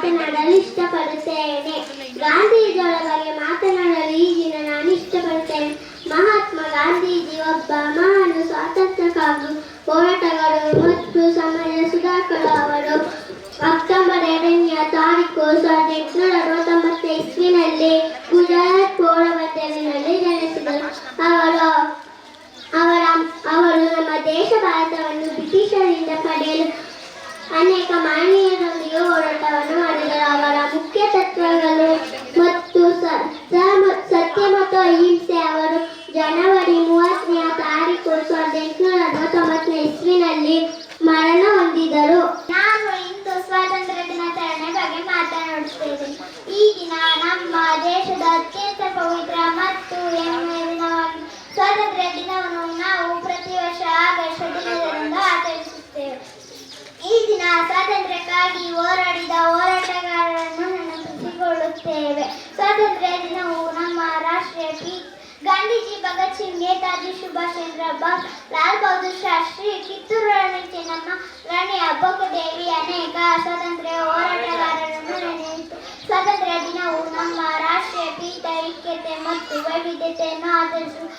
ಮಾತನಾಡಲು ಇಷ್ಟಪಡುತ್ತೇನೆ. ಗಾಂಧೀಜಿಯವರ ಬಗ್ಗೆ ಮಾತನಾಡಲು ಈ ದಿನ ನಾನು ಇಷ್ಟಪಡುತ್ತೇನೆ. ಮಹಾತ್ಮ ಗಾಂಧೀಜಿ ಒಬ್ಬ ಮಹಾನ್ ಸ್ವಾತಂತ್ರ್ಯಕ್ಕಾಗಿ ಹೋರಾಟಗಾರರು ಮತ್ತು ಸಮಾಜ ಸುಧಾಕರ್ ಅವರು ಅಕ್ಟೋಬರ್ ಎರಡನೆಯ ತಾರೀಕು ಸಾವಿರದ ಎಂಟುನೂರ ಅರವತ್ತೊಂಬತ್ತು ಇಸ್ವಿನಲ್ಲಿ ಗುಜರಾತ್ ಪೋರಬಂದರಿನಲ್ಲಿ ಜನಿಸಿದರು. ಅವರು, ಅವರ, ಅವರು ನಮ್ಮ ದೇಶ ಭಾರತವನ್ನು ಬ್ರಿಟಿಷರಿಂದ ಪಡೆಯಲು ಸ್ವಾತಂತ್ರ್ಯಕ್ಕಾಗಿ ಹೋರಾಡಿದ ಹೋರಾಟಗಾರರನ್ನು ನೆನಪಿಸಿಕೊಳ್ಳುತ್ತೇವೆ ಸ್ವಾತಂತ್ರ್ಯ ದಿನವು ನಮ್ಮ ರಾಷ್ಟ್ರೀಯ ಗಾಂಧೀಜಿ, ಭಗತ್ ಸಿಂಗ್, ನೇತಾಜಿ, ಸುಭಾಷ್ ಚಂದ್ರ ಬೋಸ್, ಲಾಲ್ ಬಹದ್ದೂರ್ ಶಾಸ್ತ್ರಿ, ಕಿತ್ತೂರು ರಾಣಿ ಚೆನ್ನಮ್ಮ ರಾಣಿ ಅಬ್ಬಕ್ಕದೇವಿ ಅನೇಕ ಸ್ವಾತಂತ್ರ್ಯ ಹೋರಾಟಗಾರರನ್ನು ನೆನೆಯಿತು ಸ್ವಾತಂತ್ರ್ಯ ದಿನವು ನಮ್ಮ ರಾಷ್ಟ್ರೀಯ ಪೀಠ ಐಕ್ಯತೆ ಮತ್ತು ವೈವಿಧ್ಯತೆಯನ್ನು ಆಚರಿಸುವ